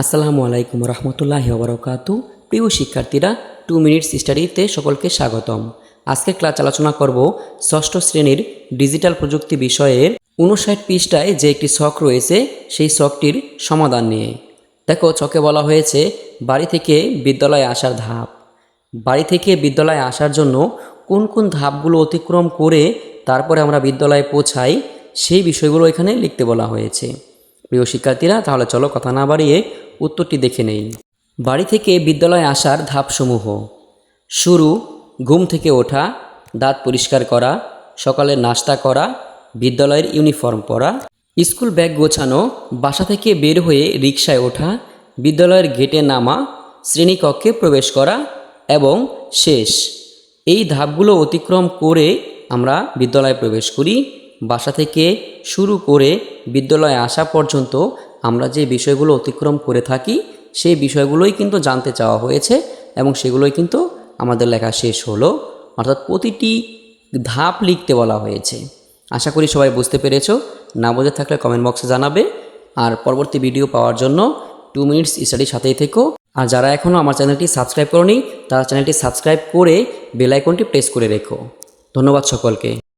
আসসালামু আলাইকুম রহমতুল্লাহ ওবরাকাতু প্রিয় শিক্ষার্থীরা, টু মিনিটস স্টাডিতে সকলকে স্বাগতম। আজকে ক্লাস আলোচনা করব ষষ্ঠ শ্রেণির ডিজিটাল প্রযুক্তি বিষয়ের উনষাট পৃষ্ঠায় যে একটি শখ রয়েছে, সেই শখটির সমাধান নিয়ে। দেখো, ছকে বলা হয়েছে, বাড়ি থেকে বিদ্যালয়ে আসার ধাপ। বাড়ি থেকে বিদ্যালয়ে আসার জন্য কোন কোন ধাপগুলো অতিক্রম করে তারপরে আমরা বিদ্যালয়ে পৌঁছাই, সেই বিষয়গুলো এখানে লিখতে বলা হয়েছে। প্রিয় শিক্ষার্থীরা, তাহলে চলো কথা না বাড়িয়ে উত্তরটি দেখে নেই। বাড়ি থেকে বিদ্যালয়ে আসার ধাপসমূহ। শুরু, ঘুম থেকে ওঠা, দাঁত পরিষ্কার করা, সকালে নাস্তা করা, বিদ্যালয়ের ইউনিফর্ম পরা, স্কুল ব্যাগ গোছানো, বাসা থেকে বের হয়ে রিকশায় ওঠা, বিদ্যালয়ের গেটে নামা, শ্রেণীকক্ষে প্রবেশ করা এবং শেষ। এই ধাপগুলো অতিক্রম করে আমরা বিদ্যালয়ে প্রবেশ করি, বাসা থেকে শুরু করে বিদ্যালয়ে আসা পর্যন্ত আমরা যে বিষয়গুলো অতিক্রম করে থাকি, সেই বিষয়গুলোই কিন্তু জানতে চাওয়া হয়েছে এবং সেগুলোই কিন্তু আমাদের লেখা শেষ হলো। অর্থাৎ প্রতিটি ধাপ লিখতে বলা হয়েছে। আশা করি সবাই বুঝতে পেরেছ। না বোঝা থাকলে কমেন্ট বক্সে জানাবে। আর পরবর্তী ভিডিও পাওয়ার জন্য টু মিনিটস স্টাডির সাথেই থেকো। আর যারা এখনও আমার চ্যানেলটি সাবস্ক্রাইব করনি, তারা চ্যানেলটি সাবস্ক্রাইব করে বেল আইকনটি প্রেস করে রেখো। ধন্যবাদ সকলকে।